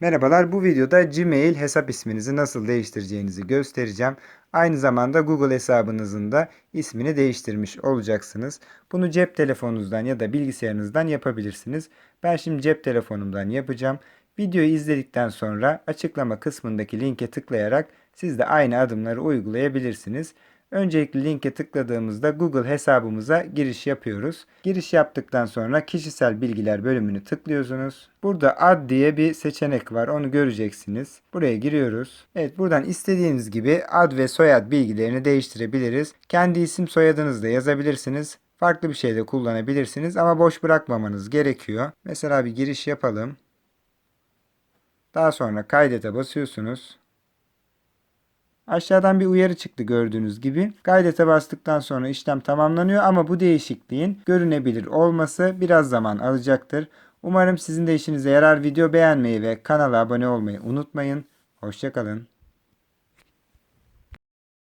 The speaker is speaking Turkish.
Merhabalar, bu videoda Gmail hesap isminizi nasıl değiştireceğinizi göstereceğim. Aynı zamanda Google hesabınızın da ismini değiştirmiş olacaksınız. Bunu cep telefonunuzdan ya da bilgisayarınızdan yapabilirsiniz. Ben şimdi cep telefonumdan yapacağım. Videoyu izledikten sonra açıklama kısmındaki linke tıklayarak siz de aynı adımları uygulayabilirsiniz. Öncelikle linke tıkladığımızda Google hesabımıza giriş yapıyoruz. Giriş yaptıktan sonra kişisel bilgiler bölümünü tıklıyorsunuz. Burada ad diye bir seçenek var. Onu göreceksiniz. Buraya giriyoruz. Evet buradan istediğiniz gibi ad ve soyad bilgilerini değiştirebiliriz. Kendi isim soyadınızı da yazabilirsiniz. Farklı bir şey de kullanabilirsiniz ama boş bırakmamanız gerekiyor. Mesela bir giriş yapalım. Daha sonra kaydete basıyorsunuz. Aşağıdan bir uyarı çıktı gördüğünüz gibi. Kaydete bastıktan sonra işlem tamamlanıyor ama bu değişikliğin görünebilir olması biraz zaman alacaktır. Umarım sizin de işinize yarar. Video beğenmeyi ve kanala abone olmayı unutmayın. Hoşçakalın.